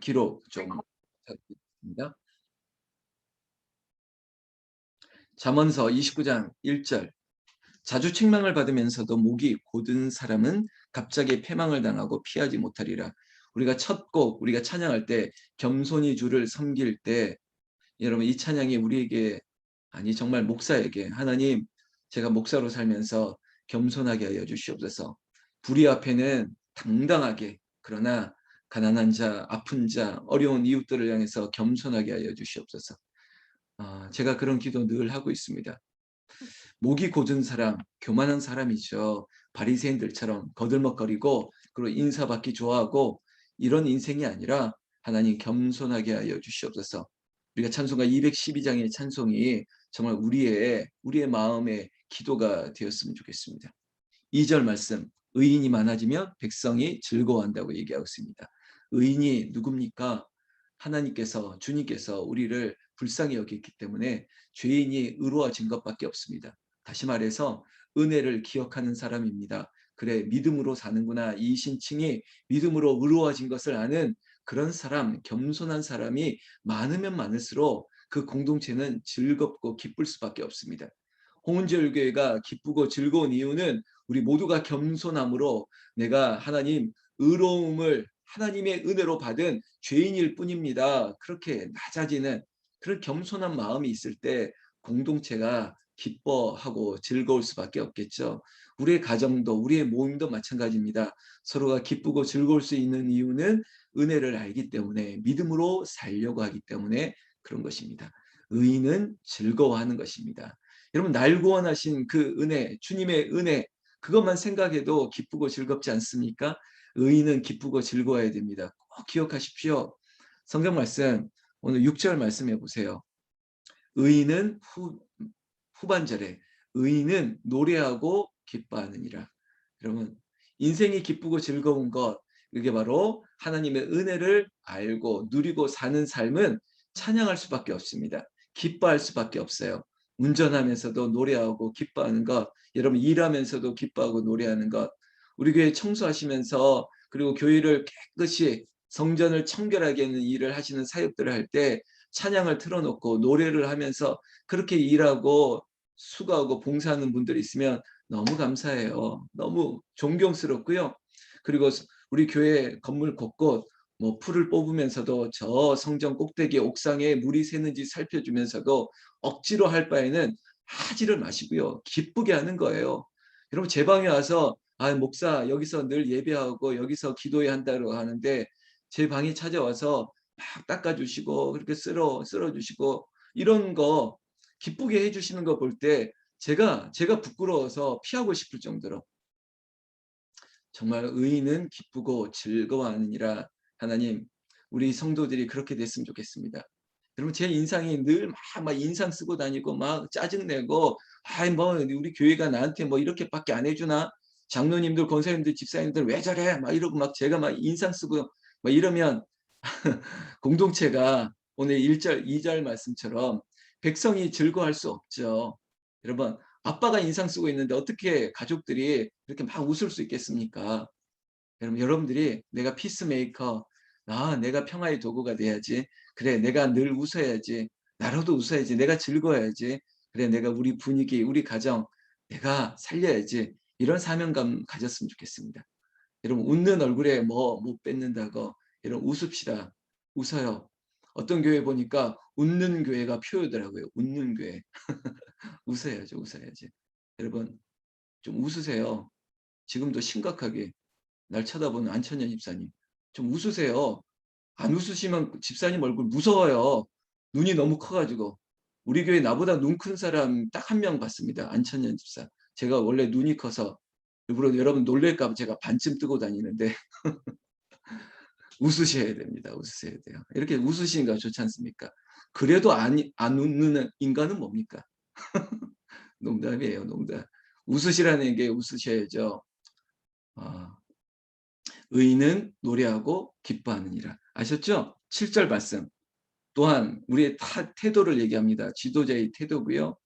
기록 좀 부탁드립니다. 잠언서 29장 1절 자주 책망을 받으면서도 목이 곧은 사람은 갑자기 패망을 당하고 피하지 못하리라. 우리가 첫 곡 우리가 찬양할 때 겸손히 주를 섬길 때 여러분 이 찬양이 우리에게 아니 정말 목사에게 하나님 제가 목사로 살면서 겸손하게 하여 주시옵소서. 불의 앞에는 당당하게 그러나 가난한 자, 아픈 자, 어려운 이웃들을 향해서 겸손하게 하여 주시옵소서. 아, 제가 그런 기도 늘 하고 있습니다. 목이 곧은 사람, 교만한 사람이죠. 바리새인들처럼 거들먹거리고 그리고 인사받기 좋아하고 이런 인생이 아니라 하나님 겸손하게 하여 주시옵소서. 우리가 찬송가 212장의 찬송이 정말 우리의 우리의 마음의 기도가 되었으면 좋겠습니다. 2절 말씀 의인이 많아지면 백성이 즐거워한다고 얘기하고 있습니다. 의인이 누굽니까? 하나님께서 주님께서 우리를 불쌍히 여겼기 때문에 죄인이 의로워진 것밖에 없습니다. 다시 말해서 은혜를 기억하는 사람입니다. 그래 믿음으로 사는구나 이 신칭이 믿음으로 의로워진 것을 아는 그런 사람 겸손한 사람이 많으면 많을수록 그 공동체는 즐겁고 기쁠 수밖에 없습니다. 홍은절 교회가 기쁘고 즐거운 이유는 우리 모두가 겸손함으로 내가 하나님 의로움을 하나님의 은혜로 받은 죄인일 뿐입니다. 그렇게 낮아지는 그런 겸손한 마음이 있을 때 공동체가 기뻐하고 즐거울 수밖에 없겠죠. 우리의 가정도 우리의 모임도 마찬가지입니다. 서로가 기쁘고 즐거울 수 있는 이유는 은혜를 알기 때문에 믿음으로 살려고 하기 때문에 그런 것입니다. 의인은 즐거워하는 것입니다. 여러분 날 구원하신 그 은혜, 주님의 은혜 그것만 생각해도 기쁘고 즐겁지 않습니까? 의인은 기쁘고 즐거워야 됩니다. 꼭 기억하십시오. 성경 말씀 오늘 6절 말씀해 보세요. 의인은 후, 후반절에 의인은 노래하고 기뻐하느니라. 여러분 인생이 기쁘고 즐거운 것 이게 바로 하나님의 은혜를 알고 누리고 사는 삶은 찬양할 수밖에 없습니다. 기뻐할 수밖에 없어요. 운전하면서도 노래하고 기뻐하는 것, 여러분 일하면서도 기뻐하고 노래하는 것, 우리 교회 청소하시면서 그리고 교회를 깨끗이 성전을 청결하게 하는 일을 하시는 사역들을 할 때 찬양을 틀어놓고 노래를 하면서 그렇게 일하고 수고하고 봉사하는 분들이 있으면 너무 감사해요. 너무 존경스럽고요. 그리고 우리 교회 건물 곳곳 뭐 풀을 뽑으면서도 저 성전 꼭대기 옥상에 물이 새는지 살펴주면서도 억지로 할 바에는 하지를 마시고요. 기쁘게 하는 거예요. 여러분 제 방에 와서 아 목사 여기서 늘 예배하고 여기서 기도해야 한다고 하는데 제 방에 찾아와서 막 닦아주시고 그렇게 쓸어 쓸어주시고 이런 거 기쁘게 해주시는 거 볼 때 제가 제가 부끄러워서 피하고 싶을 정도로 정말 의인은 기쁘고 즐거워하느니라 하나님 우리 성도들이 그렇게 됐으면 좋겠습니다. 여러분 제 인상이 늘막 막 인상 쓰고 다니고 막 짜증내고 아이 뭐 우리 교회가 나한테 뭐 이렇게밖에 안 해주나 장로님들 권사님들 집사님들 왜 저래? 막 이러고 막 제가 막 인상 쓰고 막 이러면 공동체가 오늘 1절 2절 말씀처럼 백성이 즐거워할 수 없죠. 여러분 아빠가 인상 쓰고 있는데 어떻게 가족들이 이렇게 막 웃을 수 있겠습니까? 여러분 여러분들이 내가 피스메이커 아 내가 평화의 도구가 돼야지. 그래 내가 늘 웃어야지. 나로도 웃어야지. 내가 즐거워야지. 그래 내가 우리 분위기 우리 가정 내가 살려야지 이런 사명감 가졌으면 좋겠습니다. 여러분 웃는 얼굴에 뭐 못 뺏는다고 여러분 웃읍시다. 웃어요. 어떤 교회 보니까 웃는 교회가 표요더라고요. 웃는 교회. 웃어야죠. 웃어야지. 여러분 좀 웃으세요. 지금도 심각하게 날 쳐다보는 안천년 집사님. 좀 웃으세요. 안 웃으시면 집사님 얼굴 무서워요. 눈이 너무 커가지고. 우리 교회 나보다 눈 큰 사람 딱 한 명 봤습니다. 안천년 집사. 제가 원래 눈이 커서 일부러 여러분 놀랄까 봐 제가 반쯤 뜨고 다니는데 웃으셔야 됩니다. 웃으셔야 돼요. 이렇게 웃으시는 거 좋지 않습니까? 그래도 안, 안 웃는 인간은 뭡니까? 농담이에요. 농담. 웃으시라는 게 웃으셔야죠. 아, 의인은 노래하고 기뻐하느니라. 아셨죠? 7절 말씀. 또한 우리의 타, 태도를 얘기합니다. 지도자의 태도고요.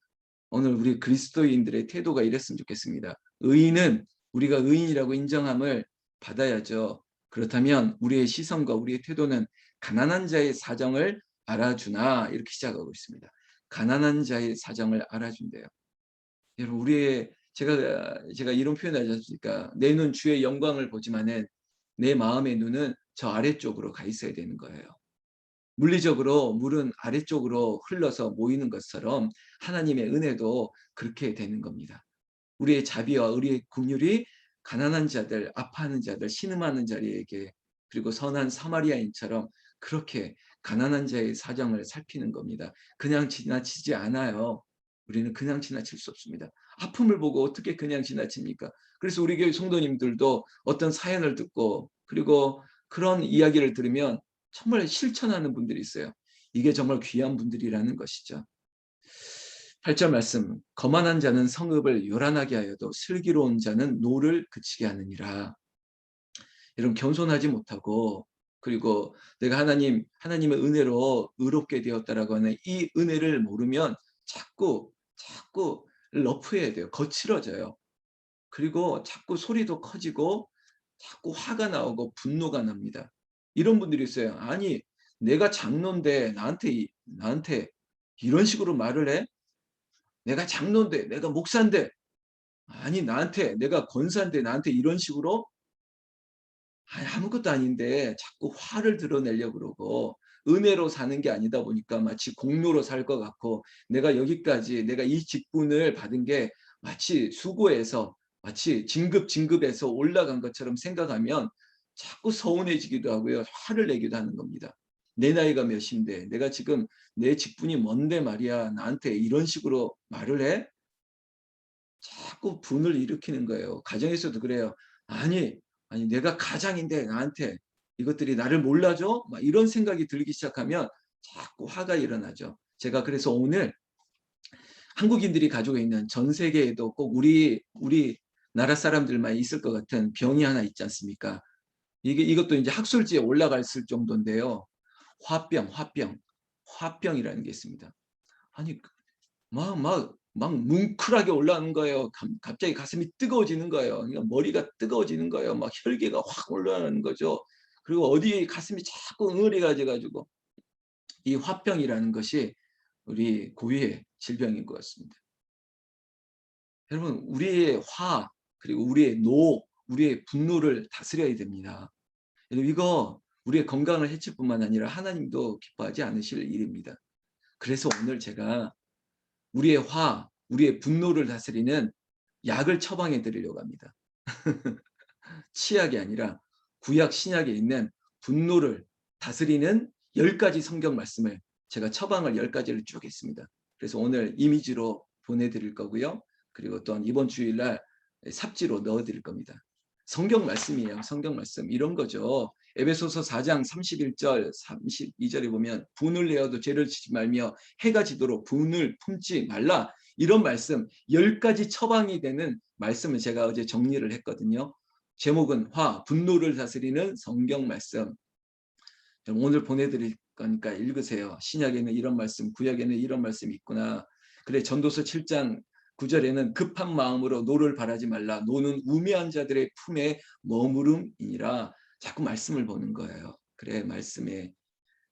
오늘 우리 그리스도인들의 태도가 이랬으면 좋겠습니다. 의인은 우리가 의인이라고 인정함을 받아야죠. 그렇다면 우리의 시선과 우리의 태도는 가난한 자의 사정을 알아주나 이렇게 시작하고 있습니다. 가난한 자의 사정을 알아준대요. 여러분 우리의 제가 제가 이런 표현하지 않습니까? 내 눈 주의 영광을 보지만은 내 마음의 눈은 저 아래쪽으로 가 있어야 되는 거예요. 물리적으로 물은 아래쪽으로 흘러서 모이는 것처럼 하나님의 은혜도 그렇게 되는 겁니다. 우리의 자비와 우리의 긍휼이 가난한 자들, 아파하는 자들, 신음하는 자리에게 그리고 선한 사마리아인처럼 그렇게 가난한 자의 사정을 살피는 겁니다. 그냥 지나치지 않아요. 우리는 그냥 지나칠 수 없습니다. 아픔을 보고 어떻게 그냥 지나칩니까? 그래서 우리 교회 성도님들도 어떤 사연을 듣고 그리고 그런 이야기를 들으면 정말 실천하는 분들이 있어요. 이게 정말 귀한 분들이라는 것이죠. 8절 말씀 거만한 자는 성읍을 요란하게 하여도 슬기로운 자는 노를 그치게 하느니라. 이런 겸손하지 못하고 그리고 내가 하나님 하나님의 은혜로 의롭게 되었다라고 하는 이 은혜를 모르면 자꾸 자꾸 러프해야 돼요. 거칠어져요. 그리고 자꾸 소리도 커지고 자꾸 화가 나오고 분노가 납니다. 이런 분들이 있어요. 아니 내가 장로인데 나한테 나한테 이런 식으로 말을 해? 내가 장로인데 내가 목사인데 아니 나한테 내가 권사인데 나한테 이런 식으로 아니, 아무것도 아닌데 자꾸 화를 드러내려고 그러고 은혜로 사는 게 아니다 보니까 마치 공로로 살 것 같고 내가 여기까지 내가 이 직분을 받은 게 마치 수고해서 마치 진급 진급해서 올라간 것처럼 생각하면 자꾸 서운해지기도 하고요. 화를 내기도 하는 겁니다. 내 나이가 몇인데 내가 지금 내 직분이 뭔데 말이야 나한테 이런 식으로 말을 해? 자꾸 분을 일으키는 거예요. 가정에서도 그래요. 아니 아니 내가 가장인데 나한테 이것들이 나를 몰라줘? 막 이런 생각이 들기 시작하면 자꾸 화가 일어나죠. 제가 그래서 오늘 한국인들이 가지고 있는 전 세계에도 꼭 우리 우리 나라 사람들만 있을 것 같은 병이 하나 있지 않습니까? 이게 이것도 이제 학술지에 올라갔을 정도인데요. 화병, 화병, 화병이라는 게 있습니다. 아니 막막 막 뭉클하게 올라오는 거예요. 갑자기 가슴이 뜨거워지는 거예요. 그러니까 머리가 뜨거워지는 거예요. 막 혈기가 확 올라오는 거죠. 그리고 어디에 가슴이 자꾸 응어리가 져 가지고 이 화병이라는 것이 우리 고유의 질병인 것 같습니다. 여러분 우리의 화 그리고 우리의 노, 우리의 분노를 다스려야 됩니다. 이거 우리의 건강을 해칠 뿐만 아니라 하나님도 기뻐하지 않으실 일입니다. 그래서 오늘 제가 우리의 화, 우리의 분노를 다스리는 약을 처방해 드리려고 합니다. 치약이 아니라 구약 신약에 있는 분노를 다스리는 10가지 성경 말씀을 제가 처방을 10가지를 쭉 했습니다. 그래서 오늘 이미지로 보내드릴 거고요. 그리고 또한 이번 주일날 삽지로 넣어드릴 겁니다. 성경 말씀이에요. 성경 말씀. 이런 거죠. 에베소서 4장 31절, 32절에 보면 분을 내어도 죄를 지지 말며 해가 지도록 분을 품지 말라. 이런 말씀 10가지 처방이 되는 말씀을 제가 어제 정리를 했거든요. 제목은 화, 분노를 다스리는 성경 말씀. 오늘 보내드릴 거니까 읽으세요. 신약에는 이런 말씀, 구약에는 이런 말씀이 있구나. 그래 전도서 7장 9절에는 급한 마음으로 노를 바라지 말라. 노는 우매한 자들의 품에 머무름이니라. 자꾸 말씀을 보는 거예요. 그래 말씀에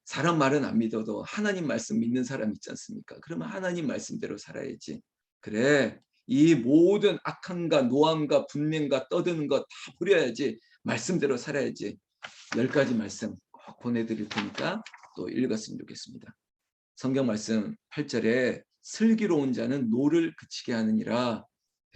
사람 말은 안 믿어도 하나님 말씀 믿는 사람 있지 않습니까? 그러면 하나님 말씀대로 살아야지. 그래 이 모든 악함과 노함과 분명과 떠드는 것 다 버려야지. 말씀대로 살아야지. 열 가지 말씀 꼭 보내드릴 테니까 또 읽었으면 좋겠습니다. 성경 말씀 8절에 슬기로운 자는 노를 그치게 하느니라.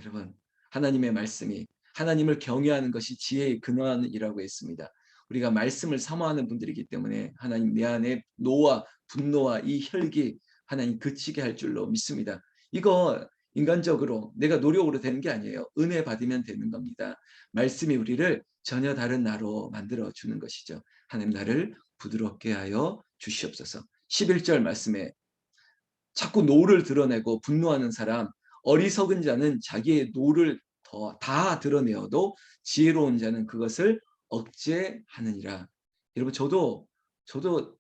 여러분 하나님의 말씀이 하나님을 경외하는 것이 지혜의 근원이라고 했습니다. 우리가 말씀을 사모하는 분들이기 때문에 하나님 내 안에 노와 분노와 이 혈기 하나님 그치게 할 줄로 믿습니다. 이거 인간적으로 내가 노력으로 되는 게 아니에요. 은혜 받으면 되는 겁니다. 말씀이 우리를 전혀 다른 나로 만들어 주는 것이죠. 하나님 나를 부드럽게 하여 주시옵소서. 11절 말씀에 자꾸 노를 드러내고 분노하는 사람 어리석은 자는 자기의 노를 더 다 드러내어도 지혜로운 자는 그것을 억제하느니라. 여러분 저도 저도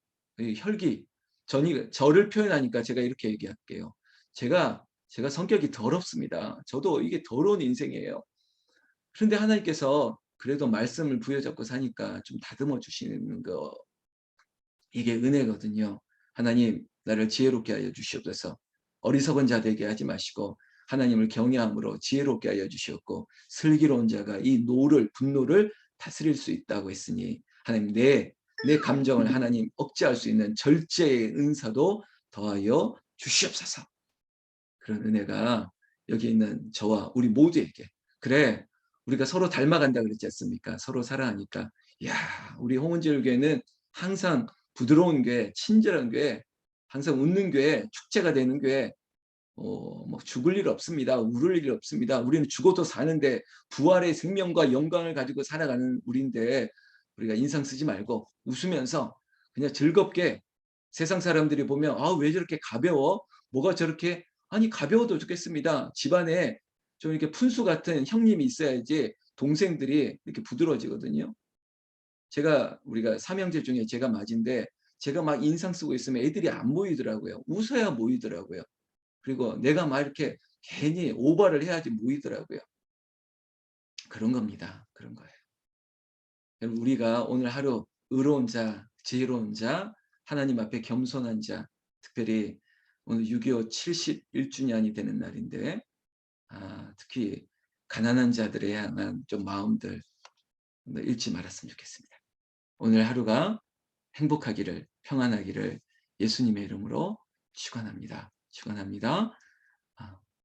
혈기 전이 저를 표현하니까 제가 이렇게 얘기할게요. 제가 제가 성격이 더럽습니다. 저도 이게 더러운 인생이에요. 그런데 하나님께서 그래도 말씀을 부여잡고 사니까 좀 다듬어 주시는 거 이게 은혜거든요. 하나님 나를 지혜롭게 하여 주시옵소서. 어리석은 자 되게 하지 마시고 하나님을 경외함으로 지혜롭게 하여 주시옵고 슬기로운 자가 이 노를 분노를 다스릴 수 있다고 했으니 하나님 내, 내 감정을 하나님 억제할 수 있는 절제의 은사도 더하여 주시옵소서. 그런 은혜가 여기 있는 저와 우리 모두에게 그래 우리가 서로 닮아간다 그랬지 않습니까? 서로 사랑하니까 야 우리 홍은질 교회는 항상 부드러운 교회, 친절한 교회, 항상 웃는 교회, 축제가 되는 교회, 어, 뭐 죽을 일 없습니다. 울을 일 없습니다. 우리는 죽어도 사는데 부활의 생명과 영광을 가지고 살아가는 우리인데 우리가 인상 쓰지 말고 웃으면서 그냥 즐겁게 세상 사람들이 보면 아 왜 저렇게 가벼워? 뭐가 저렇게 아니 가벼워도 좋겠습니다. 집안에 좀 이렇게 푼수 같은 형님이 있어야지 동생들이 이렇게 부드러워지거든요. 제가 우리가 삼형제 중에 제가 맞인데 제가 막 인상 쓰고 있으면 애들이 안 모이더라고요. 웃어야 모이더라고요. 그리고 내가 막 이렇게 괜히 오버를 해야지 모이더라고요. 그런 겁니다. 그런 거예요. 우리가 오늘 하루 의로운 자, 지혜로운 자, 하나님 앞에 겸손한 자, 특별히 오늘 6.25 71주년이 되는 날인데 아, 특히 가난한 자들에 향한 좀 마음들 잃지 말았으면 좋겠습니다. 오늘 하루가 행복하기를 평안하기를 예수님의 이름으로 축원합니다. 축원합니다. 아,